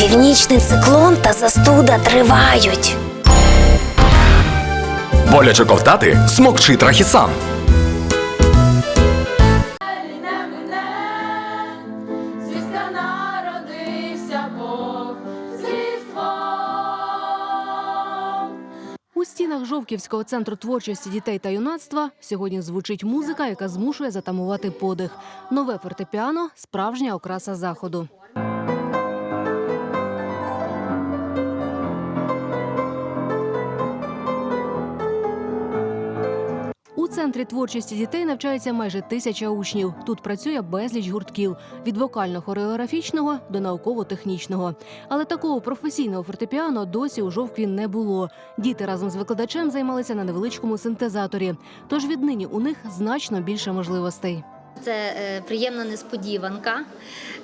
Північний циклон та застуда тривають. Боляче ковтати смокчи трахісан. У стінах Жовківського центру творчості дітей та юнацтва сьогодні звучить музика, яка змушує затамувати подих. Нове фортепіано справжня окраса заходу. Центрі творчості дітей навчається майже тисяча учнів. Тут працює безліч гуртків від вокально-хореографічного до науково-технічного. Але такого професійного фортепіано досі у жовкві не було. Діти разом з викладачем займалися на невеличкому синтезаторі. Тож віднині у них значно більше можливостей. Це е, приємна несподіванка.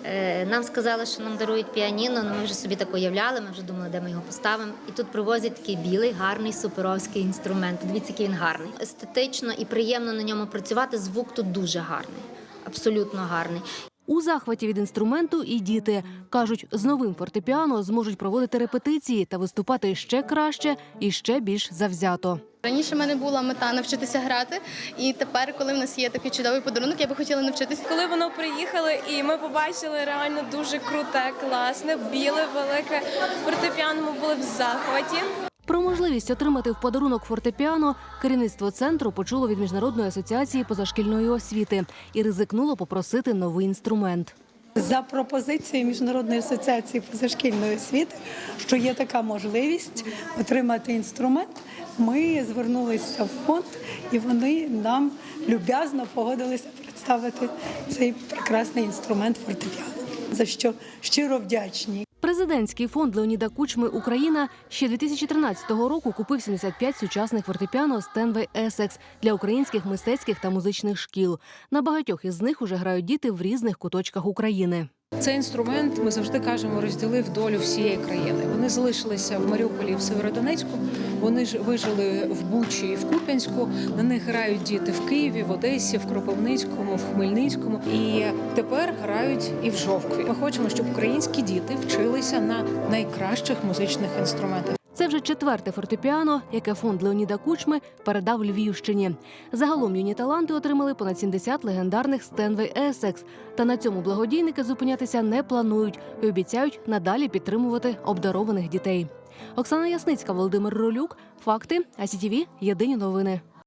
Е, нам сказали, що нам дарують піаніно. Ну, ми вже собі так уявляли, ми вже думали, де ми його поставимо. І тут привозять такий білий, гарний суперовський інструмент. Дивіться, який він гарний. Естетично і приємно на ньому працювати. Звук тут дуже гарний, абсолютно гарний. У захваті від інструменту і діти кажуть, з новим фортепіано зможуть проводити репетиції та виступати ще краще і ще більш завзято. Раніше в мене була мета навчитися грати, і тепер, коли в нас є такий чудовий подарунок, я би хотіла навчитися. Коли воно приїхало, і ми побачили реально дуже круте, класне, біле, велике фортепіано, ми були в захваті. Про можливість отримати в подарунок фортепіано керівництво центру почуло від міжнародної асоціації позашкільної освіти і ризикнуло попросити новий інструмент. За пропозицією Міжнародної асоціації позашкільної освіти, що є така можливість отримати інструмент, ми звернулися в фонд, і вони нам люб'язно погодилися представити цей прекрасний інструмент фортепіано, за що щиро вдячні. Президентський фонд Леоніда Кучми Україна ще 2013 року купив 75 сучасних фортепіано Стенвей Есекс для українських мистецьких та музичних шкіл. На багатьох із них уже грають діти в різних куточках України. Цей інструмент, ми завжди кажемо, розділив долю всієї країни. Вони залишилися в Маріуполі і в Северодонецьку. Вони ж вижили в Бучі і в Куп'янську. На них грають діти в Києві, в Одесі, в Кропивницькому, в Хмельницькому. І тепер грають і в Жовкві. Ми хочемо, щоб українські діти вчилися на найкращих музичних інструментах. Це вже четверте фортепіано, яке фонд Леоніда Кучми передав Львівщині. Загалом юні таланти отримали понад 70 легендарних Стенвей Есекс. Та на цьому благодійники зупинятися не планують і обіцяють надалі підтримувати обдарованих дітей. Оксана Ясницька, Володимир Ролюк. Факти АСІТІВІ. Єдині новини.